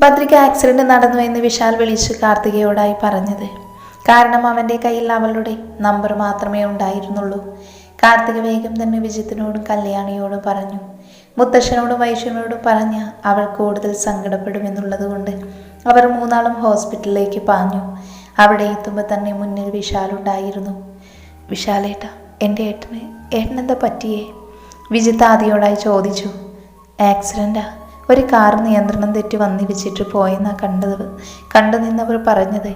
ഭദ്രയ്ക്ക് accident നടന്നു എന്ന് വിശാൽ വിളിച്ച് കാർത്തികയോടായി പറഞ്ഞത്. കാരണം അവന്റെ കയ്യിൽ അവളുടെ നമ്പർ മാത്രമേ ഉണ്ടായിരുന്നുള്ളൂ. കാർത്തിക വേഗം തന്നെ വിജിത്തിനോടും കല്യാണിയോടും പറഞ്ഞു. മുത്തശ്ശനോടും വൈശ്വനോടും പറഞ്ഞ അവൾ കൂടുതൽ സങ്കടപ്പെടുമെന്നുള്ളത് കൊണ്ട് അവർ മൂന്നാളും ഹോസ്പിറ്റലിലേക്ക് പാഞ്ഞു. അവിടെ എത്തുമ്പോൾ തന്നെ മുന്നിൽ വിശാൽ ഉണ്ടായിരുന്നു. വിശാലേട്ട എന്റെ ഏട്ടന് ഏട്ടനെന്താ പറ്റിയേ? വിജിത്ത് ആദ്യയോടായി ചോദിച്ചു. ആക്സിഡന്റാ ഒരു കാർ നിയന്ത്രണം തെറ്റി വന്നിരിച്ചിട്ട് പോയെന്നാ കണ്ടത്. കണ്ടു നിന്നവർ പറഞ്ഞത്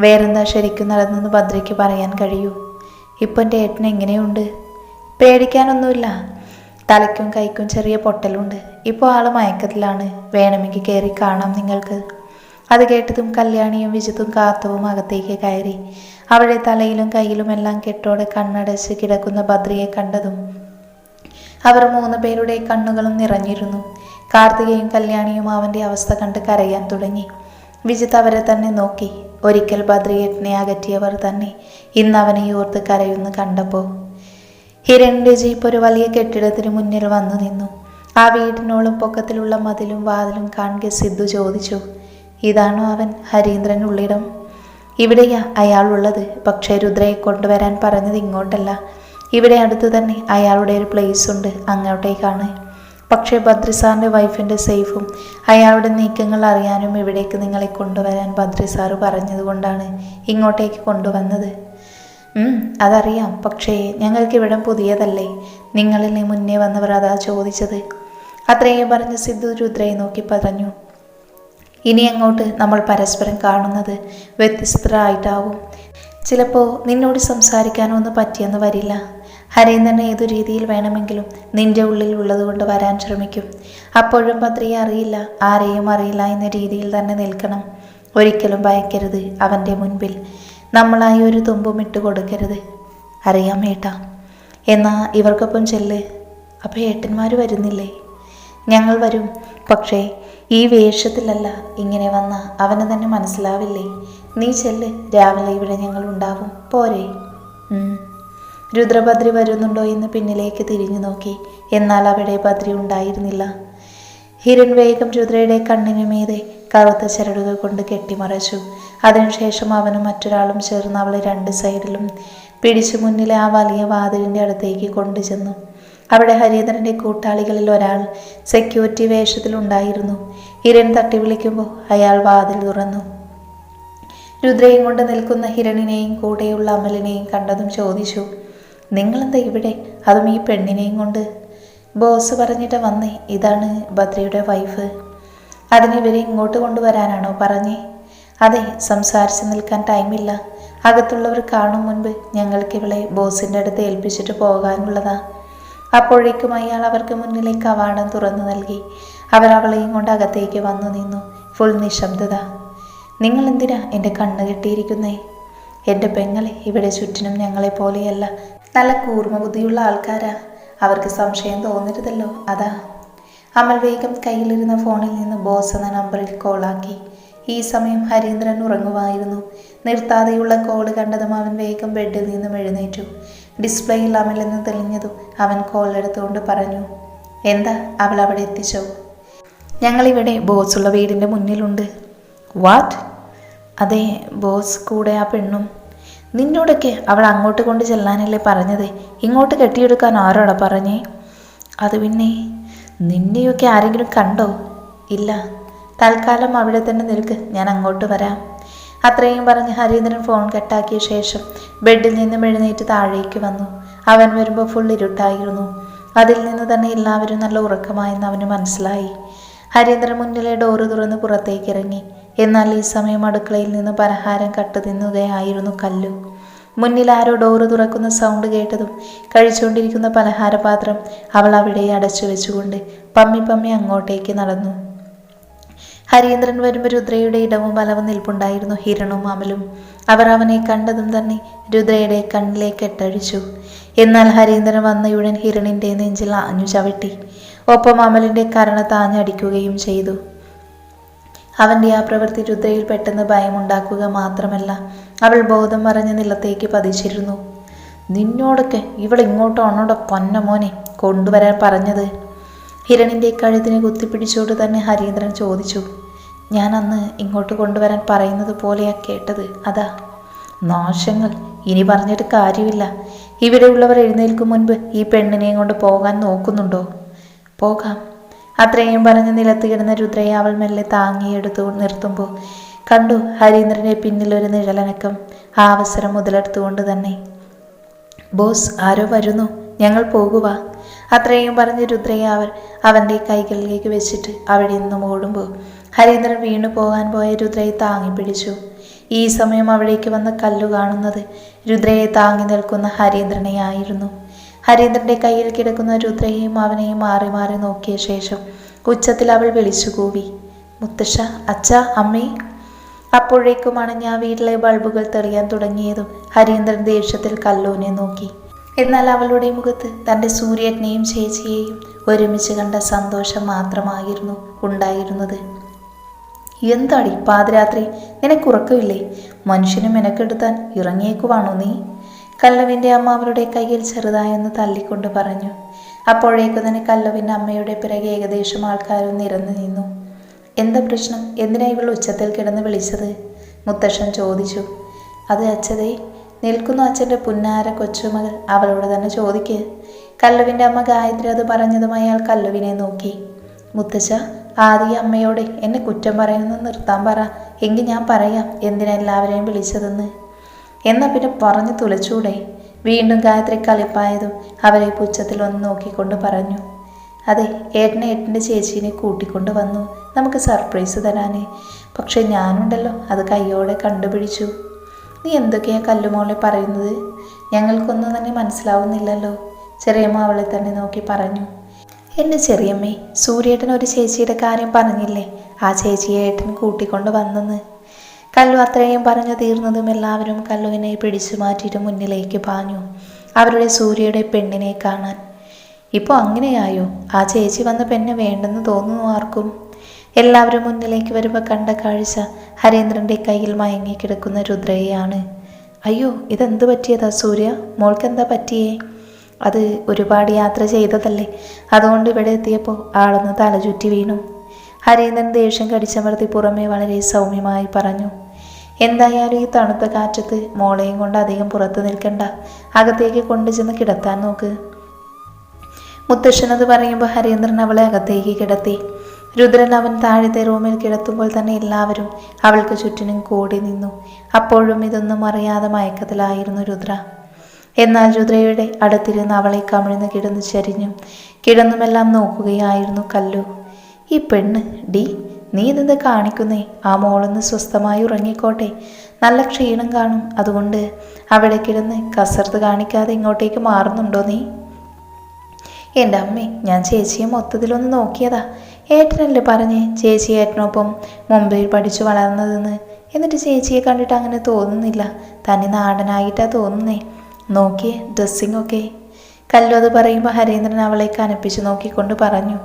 വേറെന്താ ശരിക്കും നടന്നെന്ന് ഭദ്രയ്ക്ക് പറയാൻ കഴിയൂ. ഇപ്പം എന്റെ ഏട്ടൻ എങ്ങനെയുണ്ട്? പേടിക്കാനൊന്നുമില്ല. തലയ്ക്കും കൈക്കും ചെറിയ പൊട്ടലുണ്ട്. ഇപ്പോൾ ആൾ മയക്കത്തിലാണ്. വേണമെങ്കിൽ കയറി കാണാം നിങ്ങൾക്ക്. അത് കേട്ടതും കല്യാണിയും വിജിത്തും കാത്തവും അകത്തേക്ക് കയറി. അവളുടെ തലയിലും കയ്യിലും എല്ലാം കെട്ടോടെ കണ്ണടച്ച് കിടക്കുന്ന ഭദ്രയെ കണ്ടതും അവർ മൂന്ന് പേരുടെ കണ്ണുകളും നിറഞ്ഞിരുന്നു. കാർത്തികയും കല്യാണിയും അവന്റെ അവസ്ഥ കണ്ട് കരയാൻ തുടങ്ങി. വിജിത്ത് അവരെ തന്നെ നോക്കി. ഒരിക്കൽ ബദ്രിയേട്ടനെ അകറ്റിയവർ തന്നെ ഇന്ന് അവനെ ഓർത്ത് കരയുന്നു കണ്ടപ്പോൾ. ഹിരണിന്റെ ജീപ്പ് ഒരു വലിയ കെട്ടിടത്തിന് മുന്നിൽ വന്നു നിന്നു. ആ വീടിനോളം പൊക്കത്തിലുള്ള മതിലും വാതിലും കാണുക സിദ്ധു ചോദിച്ചു ഇതാണോ അവൻ? ഹരീന്ദ്രൻ ഉള്ളിടം? ഇവിടെയാ അയാളുള്ളത് പക്ഷേ രുദ്രയെ കൊണ്ടുവരാൻ പറഞ്ഞത് ഇങ്ങോട്ടല്ല. ഇവിടെ അടുത്ത് തന്നെ അയാളുടെ ഒരു പ്ലേസ് ഉണ്ട്. അങ്ങോട്ടേക്കാണ്. പക്ഷേ ബദ്രിസാറിന്റെ വൈഫിന്റെ സേഫും അയാളുടെ നീക്കങ്ങൾ അറിയാനും ഇവിടേക്ക് നിങ്ങളെ കൊണ്ടുവരാൻ ബദ്രിസാറ് പറഞ്ഞതുകൊണ്ടാണ് ഇങ്ങോട്ടേക്ക് കൊണ്ടുവന്നത്. അതറിയാം. പക്ഷേ ഞങ്ങൾക്ക് ഇവിടം പുതിയതല്ലേ. നിങ്ങളിൽ നീ മുന്നേ വന്നവർ അതാ ചോദിച്ചത്. അത്രയും പറഞ്ഞ് സിദ്ധു രുദ്രയെ നോക്കി പറഞ്ഞു ഇനി അങ്ങോട്ട് നമ്മൾ പരസ്പരം കാണുന്നത് വ്യത്യസ്തരായിട്ടാവും. ചിലപ്പോൾ നിന്നോട് സംസാരിക്കാനൊന്നും പറ്റിയെന്ന് വരില്ല. ഹരീന്ദ്രൻ ഏതു രീതിയിൽ വേണമെങ്കിലും നിന്റെ ഉള്ളിൽ ഉള്ളതുകൊണ്ട് വരാൻ ശ്രമിക്കും. അപ്പോഴും ഭദ്രയെ അറിയില്ല ആരെയും അറിയില്ല എന്ന രീതിയിൽ തന്നെ നിൽക്കണം. ഒരിക്കലും ഭയക്കരുത് അവന്റെ മുൻപിൽ. നമ്മളായി ഒരു തുമ്പും ഇട്ട് കൊടുക്കരുത്. അറിയാം ഏട്ടാ. എന്നാ ഇവർക്കൊപ്പം ചെല്ല്. അപ്പോൾ ഏട്ടന്മാർ വരുന്നില്ലേ? ഞങ്ങൾ വരും. പക്ഷേ ഈ വേഷത്തിലല്ല ഇങ്ങനെ വന്ന അവന് തന്നെ മനസ്സിലാവില്ലേ? നീ ചെല്ല്. രാവിലെ ഇവിടെ ഞങ്ങൾ ഉണ്ടാവും. പോരെ. രുദ്രഭദ്രി വരുന്നുണ്ടോ എന്ന് പിന്നിലേക്ക് തിരിഞ്ഞു നോക്കി. എന്നാൽ അവിടെ ഭദ്രി ഉണ്ടായിരുന്നില്ല. ഹിരൺ വേഗം രുദ്രയുടെ കണ്ണിനു മീതെ കറുത്ത ചരടുകൾ കൊണ്ട് കെട്ടിമറച്ചു. അതിനുശേഷം അവനും മറ്റൊരാളും ചേർന്ന് അവളെ രണ്ട് സൈഡിലും പിടിച്ചു മുന്നിലെ ആ വലിയ വാതിലിന്റെ അടുത്തേക്ക് കൊണ്ടുചെന്നു. അവിടെ ഹരിധരന്റെ കൂട്ടാളികളിൽ ഒരാൾ സെക്യൂരിറ്റി വേഷത്തിലുണ്ടായിരുന്നു ഹിരൺ തട്ടി വിളിക്കുമ്പോൾ അയാൾ വാതിൽ തുറന്നു. രുദ്രയും കൊണ്ട് നിൽക്കുന്ന ഹിരണിനെയും കൂടെയുള്ള അമലിനെയും കണ്ടതും ചോദിച്ചു നിങ്ങളെന്താ ഇവിടെ? അതും ഈ പെണ്ണിനെയും കൊണ്ട്. ബോസ് പറഞ്ഞിട്ട് വന്നേ ഇതാണ് ഭദ്രയുടെ വൈഫ്. അതിന് ഇവരെ ഇങ്ങോട്ട് കൊണ്ടുവരാനാണോ പറഞ്ഞേ? അതെ സംസാരിച്ച് നിൽക്കാൻ ടൈമില്ല. അകത്തുള്ളവർ കാണും മുൻപ് ഞങ്ങൾക്ക് ഇവളെ ബോസിന്റെ അടുത്ത് ഏൽപ്പിച്ചിട്ട് പോകാനുള്ളതാ. അപ്പോഴേക്കും അയാൾ അവർക്ക് മുന്നിലെ കവാടം തുറന്നു നൽകി. അവർ അവളെയും കൊണ്ട് അകത്തേക്ക് വന്നു നിന്നു. ഫുൾ നിശബ്ദത. നിങ്ങൾ എന്തിനാ എന്റെ കണ്ണ് കെട്ടിയിരിക്കുന്നേ? എന്റെ പെങ്ങളെ ഇവിടെ ചുറ്റിനും ഞങ്ങളെ പോലെയല്ല നല്ല കൂർമ്മ ബുദ്ധിയുള്ള ആൾക്കാരാ. അവർക്ക് സംശയം തോന്നരുതല്ലോ. അതാ. അമൽ വേഗം കയ്യിലിരുന്ന ഫോണിൽ നിന്ന് ബോസ് എന്ന നമ്പറിൽ കോളാക്കി ഈ സമയം ഹരീന്ദ്രൻ ഉറങ്ങുമായിരുന്നു. നിർത്താതെയുള്ള കോൾ കണ്ടതും അവൻ വേഗം ബെഡിൽ നിന്നും എഴുന്നേറ്റു. ഡിസ്പ്ലേയിൽ അമൽ എന്ന് തെളിഞ്ഞതും അവൻ കോൾ എടുത്തുകൊണ്ട് പറഞ്ഞു എന്താ? അവൾ അവിടെ എത്തിച്ചോ? ഞങ്ങളിവിടെ ബോസുള്ള വീടിന്റെ മുന്നിലുണ്ട്. വാട്ട് അതെ ബോസ് കൂടെ ആ പെണ്ണും നിന്നോടൊക്കെ അവൾ അങ്ങോട്ട് കൊണ്ട് ചെല്ലാനല്ലേ പറഞ്ഞത്? ഇങ്ങോട്ട് കെട്ടിയെടുക്കാൻ ആരോടാ പറഞ്ഞേ? അത് പിന്നെ നിന്നെയൊക്കെ ആരെങ്കിലും കണ്ടോ? ഇല്ല. തൽക്കാലം അവിടെ തന്നെ നിൽക്ക്. ഞാൻ അങ്ങോട്ട് വരാം. അത്രയും പറഞ്ഞ് ഹരീന്ദ്രൻ ഫോൺ കട്ടാക്കിയ ശേഷം ബെഡിൽ നിന്നും എഴുന്നേറ്റ് താഴേക്ക് വന്നു. അവൻ വരുമ്പോൾ ഫുൾ ഇരുട്ടായിരുന്നു. അതിൽ നിന്ന് തന്നെ എല്ലാവരും നല്ല ഉറക്കമായെന്ന് അവന് മനസ്സിലായി. ഹരീന്ദ്രൻ മുന്നിലെ ഡോറ് തുറന്ന് പുറത്തേക്ക് ഇറങ്ങി. എന്നാൽ ഈ സമയം അടുക്കളയിൽ നിന്ന് പലഹാരം കട്ടു തിന്നുകയായിരുന്നു കല്ലു. മുന്നിൽ ആരോ ഡോറ് തുറക്കുന്ന സൗണ്ട് കേട്ടതും കഴിച്ചുകൊണ്ടിരിക്കുന്ന പലഹാരപാത്രം അവൾ അവിടെ അടച്ചു വെച്ചുകൊണ്ട് പമ്മി പമ്മി അങ്ങോട്ടേക്ക് നടന്നു. ഹരീന്ദ്രൻ വരുമ്പോൾ രുദ്രയുടെ ഇടവും വലവും നിൽപ്പുണ്ടായിരുന്നു ഹിരണും അമലും. അവർ അവനെ കണ്ടതും തന്നെ രുദ്രയുടെ കണ്ണിലേക്ക് എട്ടഴിച്ചു എന്നാൽ ഹരീന്ദ്രൻ വന്നയുടൻ ഹിരണിന്റെ നെഞ്ചിൽ ആഞ്ഞു ചവിട്ടി. ഒപ്പം അമലിന്റെ കരണ താഞ്ഞടിക്കുകയും ചെയ്തു. അവന്റെ ആ പ്രവൃത്തി രുദ്രയിൽ പെട്ടെന്ന് ഭയമുണ്ടാക്കുക മാത്രമല്ല അവൾ ബോധം മറഞ്ഞ നിലത്തേക്ക് പതിച്ചിരുന്നു. നിന്നോടൊക്കെ ഇവൾ ഇങ്ങോട്ടാണോടെ പൊന്ന മോനെ? കൊണ്ടുവരാൻ പറഞ്ഞത്. ഹിരണിന്റെ കഴുത്തിനെ കുത്തിപ്പിടിച്ചോട് തന്നെ ഹരീന്ദ്രൻ ചോദിച്ചു. ഞാൻ അന്ന് ഇങ്ങോട്ട് കൊണ്ടുവരാൻ പറയുന്നത് പോലെയാ കേട്ടത് അതാ. നാശങ്ങൾ? ഇനി പറഞ്ഞിട്ട് കാര്യമില്ല. ഇവിടെയുള്ളവർ എഴുന്നേൽക്കും മുൻപ് ഈ പെണ്ണിനെയും കൊണ്ട് പോകാൻ നോക്കുന്നുണ്ടോ? പോകാം. അത്രയും പറഞ്ഞ് നിലത്ത് കിടന്ന രുദ്രയെ അവൾ മെല്ലെ താങ്ങിയെടുത്തു നിർത്തുമ്പോൾ കണ്ടു ഹരീന്ദ്രന്റെ പിന്നിൽ ഒരു നിഴലനക്കം ആ അവസരം മുതലെടുത്തുകൊണ്ട് തന്നെ. ബോസ് ആരോ വരുന്നു. ഞങ്ങൾ പോകുക അത്രയും പറഞ്ഞ് രുദ്രയെ അവർ അവന്റെ കൈകളിലേക്ക് വെച്ചിട്ട് അവിടെ നിന്നും ഓടുമ്പോൾ ഹരീന്ദ്രൻ വീണു പോകാൻ പോയ രുദ്രയെ താങ്ങി പിടിച്ചു. ഈ സമയം അവിടേക്ക് വന്ന കല്ലു കാണുന്നത് രുദ്രയെ താങ്ങി നിൽക്കുന്ന ഹരീന്ദ്രനെ ആയിരുന്നു ഹരീന്ദ്രന്റെ കയ്യിൽ കിടക്കുന്ന രുദ്രയെയും അവനെയും മാറി മാറി നോക്കിയ ശേഷം ഉച്ചത്തിൽ അവൾ വിളിച്ചു കൂവി മുത്തശ്ശ അച്ഛ അമ്മേ. അപ്പോഴേക്കുമാണ് ഞാൻ വീട്ടിലെ ബൾബുകൾ തെളിയാൻ തുടങ്ങിയതും ഹരീന്ദ്രൻ ദേഷ്യത്തിൽ കല്ലൂനെ നോക്കി. എന്നാൽ അവളുടെ മുഖത്ത് തന്റെ സൂര്യനെയും ചേച്ചിയെയും ഒരുമിച്ച് കണ്ട സന്തോഷം മാത്രമായിരുന്നു ഉണ്ടായിരുന്നത്. എന്താടി പാതിരാത്രി? നിനക്കുറക്കമില്ലേ മനുഷ്യനെ മെനക്കെടുത്താൻ ഇറങ്ങിയേക്കുവാണോ നീ? കല്ലവിന്റെ അമ്മ അവരുടെ കയ്യിൽ ചെറുതായൊന്ന് തല്ലിക്കൊണ്ട് പറഞ്ഞു അപ്പോഴേക്കു തന്നെ കല്ലവിന്റെ അമ്മയുടെ പിറകെ ഏകദേശം ആൾക്കാരും നിരന്നു നിന്നു. എന്താ പ്രശ്നം? എന്തിനാ ഇവൾ ഉച്ചത്തിൽ കിടന്ന് വിളിച്ചത്? മുത്തശ്ശൻ ചോദിച്ചു. അത് അച്ഛതേ നിൽക്കുന്നു അച്ഛന്റെ പുന്നാര കൊച്ചുമകൾ അവളോട് തന്നെ ചോദിക്ക്. കല്ലുവിന്റെ അമ്മ ഗായത്രി അത് പറഞ്ഞതും അയാൾ കല്ലുവിനെ നോക്കി. മുത്തശ്ശ ആദ്യ അമ്മയോട് എന്നെ കുറ്റം പറയുന്നത് നിർത്താൻ പറ. എങ്കിൽ ഞാൻ പറയാം എന്തിനാ എല്ലാവരെയും വിളിച്ചതെന്ന്. എന്നാ പിന്നെ പറഞ്ഞു തുലച്ചൂടെ വീണ്ടും ഗായത്രി കളിപ്പായതും അവരെ പുച്ഛത്തിൽ ഒന്ന് നോക്കിക്കൊണ്ട് പറഞ്ഞു. അതെ ഏട്ടനെ ഏട്ടന്റെ ചേച്ചീനെ കൂട്ടിക്കൊണ്ട് വന്നു. നമുക്ക് സർപ്രൈസ് തരാനേ. പക്ഷേ ഞാനുണ്ടല്ലോ അത് കയ്യോടെ കണ്ടുപിടിച്ചു. നീ എന്തൊക്കെയാ കല്ലുമോളെ പറയുന്നത്? ഞങ്ങൾക്കൊന്നും തന്നെ മനസ്സിലാവുന്നില്ലല്ലോ. ചെറിയമ്മ അവളെ തന്നെ നോക്കി പറഞ്ഞു. എന്റെ ചെറിയമ്മേ സൂര്യേട്ടൻ ഒരു ചേച്ചിയുടെ കാര്യം പറഞ്ഞില്ലേ? ആ ചേച്ചിയെ ഏട്ടൻ കൂട്ടിക്കൊണ്ട് വന്നെന്ന്. കല്ലു അത്രയും പറഞ്ഞു തീർന്നതും എല്ലാവരും കല്ലുവിനെ പിടിച്ചു മാറ്റിയിട്ട് മുന്നിലേക്ക് പാഞ്ഞു. അവരുടെ സൂര്യയുടെ പെണ്ണിനെ കാണാൻ. ഇപ്പോൾ അങ്ങനെയായോ? ആ ചേച്ചി വന്ന പെണ്ണ് വേണ്ടെന്ന് തോന്നുന്നു ആർക്കും? എല്ലാവരും മുന്നിലേക്ക് വരുമ്പോൾ കണ്ട കാഴ്ച ഹരേന്ദ്രന്റെ കയ്യിൽ മയങ്ങി കിടക്കുന്ന രുദ്രയെയാണ്. അയ്യോ ഇതെന്ത് പറ്റിയതാ സൂര്യ? മോൾക്ക് എന്താ പറ്റിയേ? അത് ഒരുപാട് യാത്ര ചെയ്തതല്ലേ? അതുകൊണ്ട് ഇവിടെ എത്തിയപ്പോൾ ആളൊന്ന് തലചുറ്റി വീണു. ഹരീന്ദ്രൻ ദേഷ്യം കടിച്ചമർത്തി പുറമേ വളരെ സൗമ്യമായി പറഞ്ഞു. എന്തായാലും ഈ തണുത്ത കാറ്റത്ത് മോളെയും കൊണ്ട് അധികം പുറത്ത് നിൽക്കണ്ട. അകത്തേക്ക് കൊണ്ടുചെന്ന് കിടത്താൻ നോക്ക്. മുത്തശ്ശനത് പറയുമ്പോൾ ഹരീന്ദ്രൻ അവളെ അകത്തേക്ക് കിടത്തി. രുദ്രൻ അവൻ താഴത്തെ റൂമിൽ കിടത്തുമ്പോൾ തന്നെ എല്ലാവരും അവൾക്ക് ചുറ്റിനും കൂടി നിന്നു. അപ്പോഴും ഇതൊന്നും അറിയാതെ മയക്കത്തിലായിരുന്നു രുദ്ര. എന്നാൽ രുദ്രയുടെ അടുത്തിരുന്ന് അവളെ കമിഴ്ന്ന് കിടന്ന് ചരിഞ്ഞു. കിടന്നുമെല്ലാം നോക്കുകയായിരുന്നു കല്ലു. ഈ പെണ്ണ് ഡി. നീ ഇതെന്ത് കാണിക്കുന്നേ? ആ മോളൊന്ന് സ്വസ്ഥമായി ഉറങ്ങിക്കോട്ടെ. നല്ല ക്ഷീണം കാണും. അതുകൊണ്ട് അവിടെ കിടന്ന് കസർത്ത് കാണിക്കാതെ ഇങ്ങോട്ടേക്ക് മാറുന്നുണ്ടോ നീ? എന്റെ അമ്മേ ഞാൻ ചേച്ചിയെ മൊത്തത്തിലൊന്ന് നോക്കിയതാ. ഏട്ടനല്ലേ പറഞ്ഞേ ചേച്ചി ഏട്ടനൊപ്പം മുംബൈയിൽ പഠിച്ചു വളർന്നതെന്ന്? എന്നിട്ട് ചേച്ചിയെ കണ്ടിട്ട് അങ്ങനെ തോന്നുന്നില്ല. തന്നെ നാടനായിട്ടാ തോന്നുന്നേ. നോക്കിയേ ഡ്രസ്സിംഗ് ഒക്കെ. കല്ലു അത് പറയുമ്പോൾ ഹരീന്ദ്രൻ അവളെ കനപ്പിച്ച് നോക്കിക്കൊണ്ട് പറഞ്ഞു.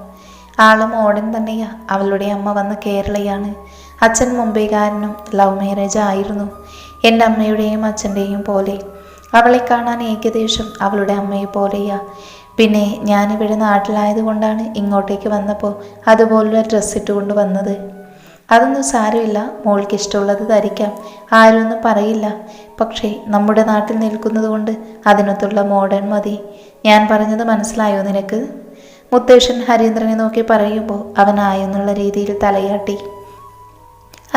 ആൾ മോഡൻ തന്നെയാ. അവളുടെ അമ്മ വന്ന കേരളയാണ്. അച്ഛൻ മുംബൈകാരനും ലവ് മാരേജ് ആയിരുന്നു. എന്റെ അമ്മയുടെയും അച്ഛന്റെയും പോലെ. അവളെ കാണാൻ ഏകദേശം അവളുടെ അമ്മയെ പോലെയാ. പിന്നെ ഞാനിവിടെ നാട്ടിലായത് കൊണ്ടാണ് ഇങ്ങോട്ടേക്ക് വന്നപ്പോൾ അതുപോലുള്ള ഡ്രസ്സ് ഇട്ടുകൊണ്ട് വന്നത്. അതൊന്നും സാരമില്ല. മോൾക്ക് ഇഷ്ടമുള്ളത് ധരിക്കാം. ആരൊന്നും പറയില്ല. പക്ഷേ നമ്മുടെ നാട്ടിൽ നിൽക്കുന്നത് കൊണ്ട് അതിനൊത്തുള്ള മോഡേൺ മതി. ഞാൻ പറഞ്ഞത് മനസ്സിലായോ നിനക്ക്? മുത്തശ്ശൻ ഹരീന്ദ്രനെ നോക്കി പറയുമ്പോൾ അവനായെന്നുള്ള രീതിയിൽ തലയാട്ടി.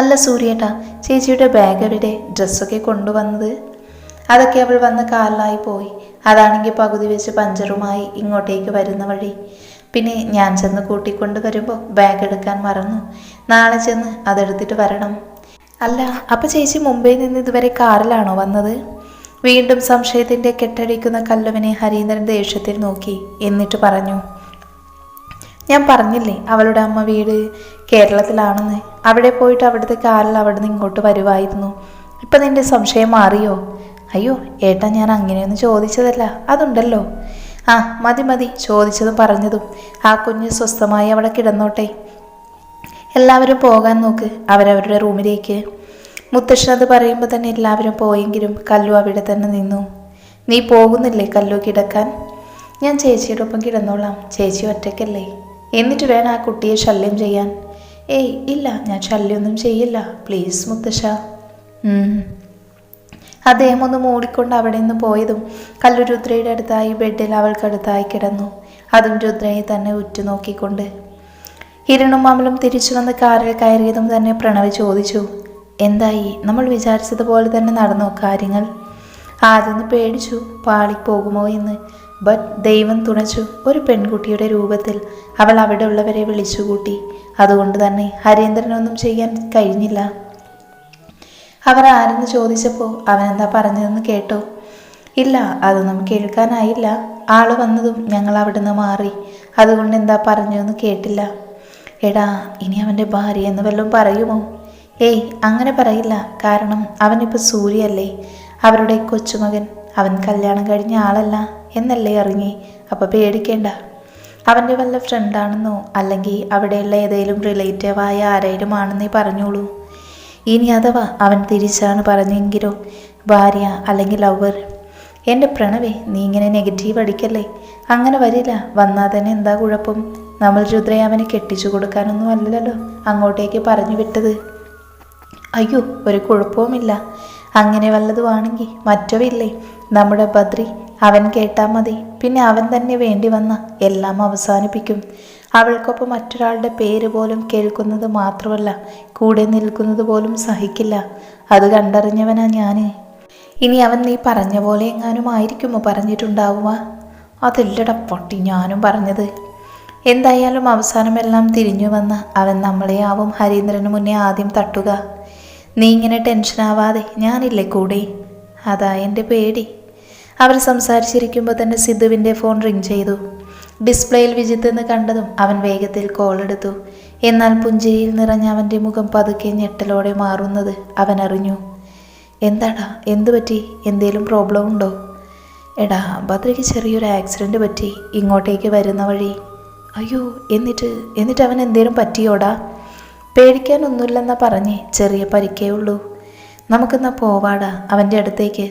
അല്ല സൂര്യേട്ടാ ചേച്ചിയുടെ ബാഗ് എവിടെ ഡ്രസ്സൊക്കെ കൊണ്ടുവന്നത്? അതൊക്കെ അവൾ വന്ന കാലിലായി പോയി. അതാണെങ്കിൽ പകുതി വെച്ച് പഞ്ചറുമായി ഇങ്ങോട്ടേക്ക് വരുന്ന വഴി. പിന്നെ ഞാൻ ചെന്ന് കൂട്ടിക്കൊണ്ട് വരുമ്പോൾ ബാഗ് എടുക്കാൻ മറന്നു. നാളെ ചെന്ന് അതെടുത്തിട്ട് വരണം. അല്ല അപ്പം ചേച്ചി മുംബൈയിൽ നിന്ന് ഇതുവരെ കാറിലാണോ വന്നത്? വീണ്ടും സംശയത്തിന്റെ കെട്ടടിക്കുന്ന കല്ലുവിനെ ഹരീന്ദ്രൻ ദേഷ്യത്തിൽ നോക്കി എന്നിട്ട് പറഞ്ഞു. ഞാൻ പറഞ്ഞില്ലേ അവളുടെ അമ്മ വീട് കേരളത്തിലാണെന്ന്. അവിടെ പോയിട്ട് അവിടുത്തെ കാറിൽ അവിടെ നിന്ന് ഇങ്ങോട്ട് വരുമായിരുന്നു ഇപ്പം നിന്റെ സംശയം മാറിയോ? അയ്യോ ഏട്ടാ ഞാൻ അങ്ങനെയൊന്നും ചോദിച്ചതല്ല. അതുണ്ടല്ലോ. ആ മതി മതി ചോദിച്ചതും പറഞ്ഞതും. ആ കുഞ്ഞ് സ്വസ്ഥമായി അവിടെ കിടന്നോട്ടെ. എല്ലാവരും പോകാൻ നോക്ക് അവരവരുടെ റൂമിലേക്ക്. മുത്തശ്ശൻ അത് പറയുമ്പോൾ തന്നെ എല്ലാവരും പോയെങ്കിലും കല്ലു അവിടെ തന്നെ നിന്നു. നീ പോകുന്നില്ലേ കല്ലു കിടക്കാൻ? ഞാൻ ചേച്ചിയുടെ ഒപ്പം കിടന്നോളാം. ചേച്ചി ഒറ്റയ്ക്കല്ലേ? എന്നിട്ട് വേണം ആ കുട്ടിയെ ശല്യം ചെയ്യാൻ. ഏയ് ഇല്ല ഞാൻ ശല്യമൊന്നും ചെയ്യില്ല. പ്ലീസ് മുത്തശ്ശ. അദ്ദേഹം ഒന്ന് മൂടിക്കൊണ്ട് അവിടെ നിന്ന് പോയതും കല്ലു രുദ്രയുടെ അടുത്തായി ബെഡിൽ അവൾക്കടുത്തായി കിടന്നു. അതും രുദ്രയെ തന്നെ ഉറ്റുനോക്കിക്കൊണ്ട്. ഹിരണും അമലും തിരിച്ചു വന്ന് കാറിൽ കയറിയതും തന്നെ പ്രണവ് ചോദിച്ചു എന്തായി? നമ്മൾ വിചാരിച്ചതുപോലെ തന്നെ നടന്നോ കാര്യങ്ങൾ? ആദ്യം പേടിച്ചു പാളിപ്പോകുമോ എന്ന്? ബട്ട് ദൈവം തുണച്ചു ഒരു പെൺകുട്ടിയുടെ രൂപത്തിൽ അവൾ അവിടെ ഉള്ളവരെ വിളിച്ചുകൂട്ടി. അതുകൊണ്ട് തന്നെ ഹരീന്ദ്രനൊന്നും ചെയ്യാൻ കഴിഞ്ഞില്ല. അവർ ആരെന്ന് ചോദിച്ചപ്പോൾ അവനെന്താ പറഞ്ഞതെന്ന് കേട്ടോ. ഇല്ല അതൊന്നും കേൾക്കാനായില്ല. ആൾ വന്നതും ഞങ്ങൾ അവിടുന്ന് മാറി. അതുകൊണ്ട് എന്താ പറഞ്ഞതെന്ന് കേട്ടില്ല. എടാ ഇനി അവന്റെ ഭാര്യ എന്ന് വല്ലതും പറയുമോ? ഏയ് അങ്ങനെ പറയില്ല. കാരണം അവനിപ്പോൾ സൂര്യയല്ലേ. അവരുടെ കൊച്ചുമകൻ. അവൻ കല്യാണം കഴിഞ്ഞ ആളല്ല. എന്നല്ലേ അറിഞ്ഞേ? അപ്പോൾ പേടിക്കേണ്ട. അവന്റെ വല്ല ഫ്രണ്ടാണെന്നോ അല്ലെങ്കിൽ അവിടെയുള്ള ഏതെങ്കിലും റിലേറ്റീവായ ആരെങ്കിലും ആണെന്നേ പറഞ്ഞോളൂ. ഇനി അഥവാ അവൻ തിരിച്ചാണ് പറഞ്ഞെങ്കിലോ? ഭാര്യ അല്ലെങ്കിൽ ലവർ എന്റെ പ്രണവേ നീ ഇങ്ങനെ നെഗറ്റീവ് അടിക്കല്ലേ? അങ്ങനെ വരില്ല. വന്നാൽ തന്നെ എന്താ കുഴപ്പം? നമ്മൾ രുദ്രയെ അവനെ കെട്ടിച്ചു കൊടുക്കാനൊന്നും അല്ലല്ലോ. അങ്ങോട്ടേക്ക് പറഞ്ഞു വിട്ടത്. അയ്യോ ഒരു കുഴപ്പവുമില്ല. അങ്ങനെ വല്ലതുമാണെങ്കിൽ മറ്റവില്ലേ നമ്മുടെ ബദ്രി അവൻ കേട്ടാൽ മതി. പിന്നെ അവൻ തന്നെ വേണ്ടി വന്ന എല്ലാം അവസാനിപ്പിക്കും. അവൾക്കൊപ്പം മറ്റൊരാളുടെ പേര് പോലും കേൾക്കുന്നത് മാത്രമല്ല കൂടെ നിൽക്കുന്നത് പോലും സഹിക്കില്ല. അത് കണ്ടറിഞ്ഞവനാ ഞാൻ ഇനി അവൻ നീ പറഞ്ഞ പോലെ എങ്ങാനും ആയിരിക്കുമോ പറഞ്ഞിട്ടുണ്ടാവുക? അതില്ലട പൊട്ടി ഞാനും പറഞ്ഞത്. എന്തായാലും അവസാനമെല്ലാം തിരിഞ്ഞു വന്ന അവൻ നമ്മളെ ആവും ഹരീന്ദ്രന് മുന്നേ ആദ്യം തട്ടുക. നീ ഇങ്ങനെ ടെൻഷനാവാതെ ഞാനില്ലേ കൂടെ? അതാ എന്റെ പേടി. അവർ സംസാരിച്ചിരിക്കുമ്പോൾ തന്നെ സിദ്ധുവിന്റെ ഫോൺ റിംഗ് ചെയ്തു. ഡിസ്പ്ലേയിൽ വിജിത്ത് എന്ന് കണ്ടതും അവൻ വേഗത്തിൽ കോൾ എടുത്തു. എന്നാൽ പുഞ്ചിരിയിൽ നിറഞ്ഞ അവന്റെ മുഖം പതുക്കെ ഞെട്ടലോടെ മാറുന്നത് അവൻ അറിഞ്ഞു. എന്താടാ? എന്തു പറ്റി? എന്തേലും പ്രോബ്ലം ഉണ്ടോ? എടാ ഭദ്രയ്ക്ക് ചെറിയൊരു ആക്സിഡന്റ് പറ്റി. ഇങ്ങോട്ടേക്ക് വരുന്ന വഴി. അയ്യോ എന്നിട്ട്? എന്നിട്ട് അവൻ എന്തേലും പറ്റിയോടാ? പേടിക്കാനൊന്നുമില്ലെന്നാ പറഞ്ഞേ. ചെറിയ പരിക്കേ ഉള്ളൂ. നമുക്കെന്നാ പോവാടാ അവന്റെ അടുത്തേക്ക്.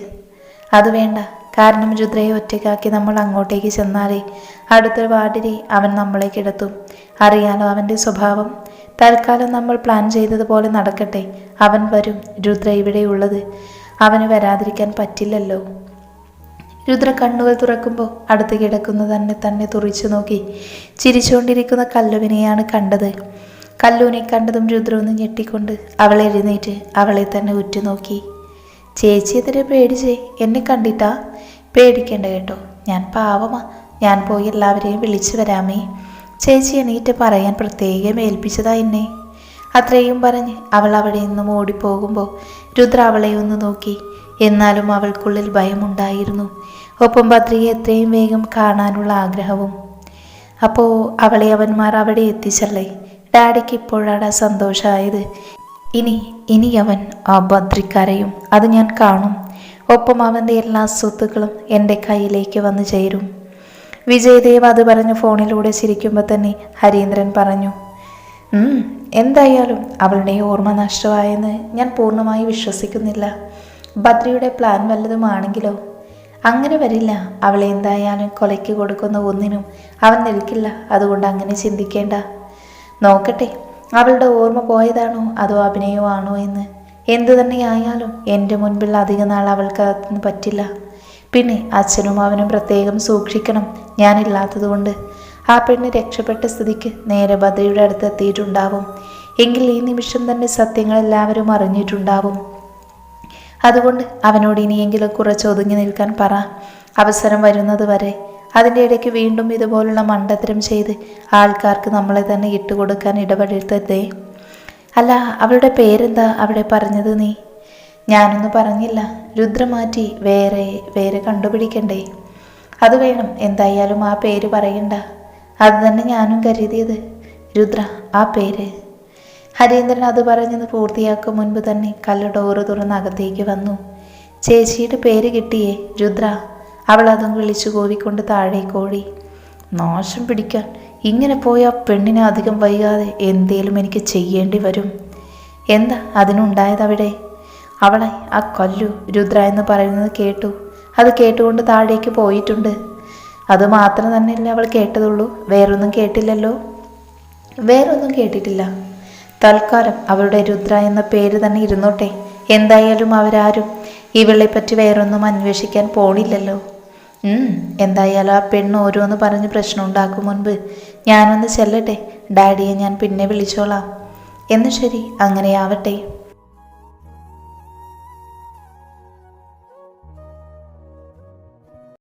അത് വേണ്ട. കാരണം രുദ്രയെ ഒറ്റയ്ക്കാക്കി നമ്മൾ അങ്ങോട്ടേക്ക് ചെന്നാലേ അടുത്ത വാർഡിലെ അവൻ നമ്മളെ കിടത്തും അറിയാലോ അവന്റെ സ്വഭാവം. തൽക്കാലം നമ്മൾ പ്ലാൻ ചെയ്തതുപോലെ നടക്കട്ടെ. അവൻ വരും. രുദ്ര ഇവിടെയുള്ളത് അവന് വരാതിരിക്കാൻ പറ്റില്ലല്ലോ. രുദ്ര കണ്ണുകൾ തുറക്കുമ്പോൾ അടുത്ത് കിടക്കുന്ന തന്നെ തന്നെ തുറിച്ചു നോക്കി. ചിരിച്ചുകൊണ്ടിരിക്കുന്ന കല്ലുവിനെയാണ് കണ്ടത്. കല്ലൂനെ കണ്ടതും രുദ്ര ഒന്ന് ഞെട്ടിക്കൊണ്ട് അവൾ എഴുന്നേറ്റ് അവളെ തന്നെ ഉറ്റുനോക്കി. ചേച്ചി എതിരെ പേടിച്ചേ. എന്നെ കണ്ടിട്ടാ? പേടിക്കേണ്ട കേട്ടോ. ഞാൻ പാവമാ. ഞാൻ പോയി എല്ലാവരെയും വിളിച്ചു വരാമേ. ചേച്ചി എണീറ്റ് പറയാൻ പ്രത്യേകം ഏൽപ്പിച്ചതാ എന്നെ. അത്രയും പറഞ്ഞ് അവൾ അവിടെ നിന്നും ഓടിപ്പോകുമ്പോൾ രുദ്ര അവളെ ഒന്ന് നോക്കി. എന്നാലും അവൾക്കുള്ളിൽ ഭയമുണ്ടായിരുന്നു. ഒപ്പം ഭദ്രയെ എത്രയും വേഗം കാണാനുള്ള ആഗ്രഹവും. അപ്പോൾ അവളെ അവന്മാർ അവിടെ എത്തിച്ചല്ലേ? ഡാഡിക്ക് ഇപ്പോഴാണ് സന്തോഷമായത്. ഇനി ഇനി അവൻ ആ ഭദ്രിക്കാരെയും അത് ഞാൻ കാണും. ഒപ്പം അവന്റെ എല്ലാ സ്വത്തുക്കളും എന്റെ കയ്യിലേക്ക് വന്നു ചേരും. വിജയദേവ് അത് പറഞ്ഞ് ഫോണിലൂടെ ചിരിക്കുമ്പോൾ തന്നെ ഹരീന്ദ്രൻ പറഞ്ഞു "ഉം, എന്തായാലും അവളുടെ ഓർമ്മ നഷ്ടമായെന്ന് ഞാൻ പൂർണമായി വിശ്വസിക്കുന്നില്ല. ബദ്രിയുടെ പ്ലാൻ വല്ലതുമാണെങ്കിലോ? അങ്ങനെ വരില്ല. അവളെ എന്തായാലും കൊലയ്ക്ക് കൊടുക്കുന്ന ഒന്നിനും അവൻ നിൽക്കില്ല. അതുകൊണ്ട് അങ്ങനെ ചിന്തിക്കേണ്ട. നോക്കട്ടെ അവളുടെ ഓർമ്മ പോയതാണോ അതോ അഭിനയമാണോ എന്ന് എന്തു തന്നെയായാലും എന്റെ മുൻപിൽ അധിക നാൾ അവൾക്ക് അതൊന്നും പറ്റില്ല. പിന്നെ അച്ഛനും അവനും പ്രത്യേകം സൂക്ഷിക്കണം. ഞാനില്ലാത്തതുകൊണ്ട് ആ പെണ്ണ് രക്ഷപ്പെട്ട സ്ഥിതിക്ക് നേരെ ബദ്രയുടെ അടുത്ത് എത്തിയിട്ടുണ്ടാവും. എങ്കിൽ ഈ നിമിഷം തന്നെ സത്യങ്ങൾ എല്ലാവരും അറിഞ്ഞിട്ടുണ്ടാവും. അതുകൊണ്ട് അവനോട് ഇനിയെങ്കിലും കുറച്ച് ഒതുങ്ങി നിൽക്കാൻ പറ. അവസരം വരുന്നത് വരെ. അതിന്റെ ഇടയ്ക്ക് വീണ്ടും ഇതുപോലുള്ള മണ്ടത്തരം ചെയ്ത് ആൾക്കാർക്ക് നമ്മളെ തന്നെ ഇട്ടുകൊടുക്കാൻ ഇടപെടുത്തതേ അല്ല അവളുടെ പേരെന്താ അവിടെ പറഞ്ഞത് നീ? ഞാനൊന്നും പറഞ്ഞില്ല. രുദ്രമാറ്റി വേറെ വേറെ കണ്ടുപിടിക്കണ്ടേ? അത് വേണം. എന്തായാലും ആ പേര് പറയണ്ട. അത് തന്നെ ഞാനും കരുതിയത്. രുദ്ര ആ പേര്. ഹരീന്ദ്രൻ അത് പറഞ്ഞത് പൂർത്തിയാക്കും മുൻപ് തന്നെ കല്ല് ഡോറ് തുറന്ന് അകത്തേക്ക് വന്നു. ചേച്ചിയുടെ പേര് കിട്ടിയേ രുദ്ര? അവൾ അതും വിളിച്ചു കോവിക്കൊണ്ട് താഴേക്കോടി. നാശം പിടിക്കാൻ ഇങ്ങനെ പോയ പെണ്ണിനെ അധികം വൈകാതെ എന്തേലും എനിക്ക് ചെയ്യേണ്ടി വരും. എന്താ അതിനുണ്ടായതവിടെ? അവളെ ആ കൊല്ലു രുദ്ര എന്ന് പറയുന്നത് കേട്ടു. അത് കേട്ടുകൊണ്ട് താഴേക്ക് പോയിട്ടുണ്ട്. അത് മാത്രം തന്നെയല്ലേ അവൾ കേട്ടതുള്ളൂ. വേറൊന്നും കേട്ടില്ലല്ലോ. വേറൊന്നും കേട്ടിട്ടില്ല. തൽക്കാലം അവരുടെ രുദ്ര എന്ന പേര് തന്നെ ഇരുന്നോട്ടെ. എന്തായാലും അവരാരും ഇവളെപ്പറ്റി വേറൊന്നും അന്വേഷിക്കാൻ പോണില്ലല്ലോ. എന്തായാലും ആ പെണ്ണ് ഓരോന്ന് പറഞ്ഞ് പ്രശ്നം ഉണ്ടാക്കും മുൻപ്. ഞാനൊന്ന് ചെല്ലട്ടെ. ഡാഡിയെ ഞാൻ പിന്നെ വിളിച്ചോളാം. എന്ന് ശരി അങ്ങനെയാവട്ടെ.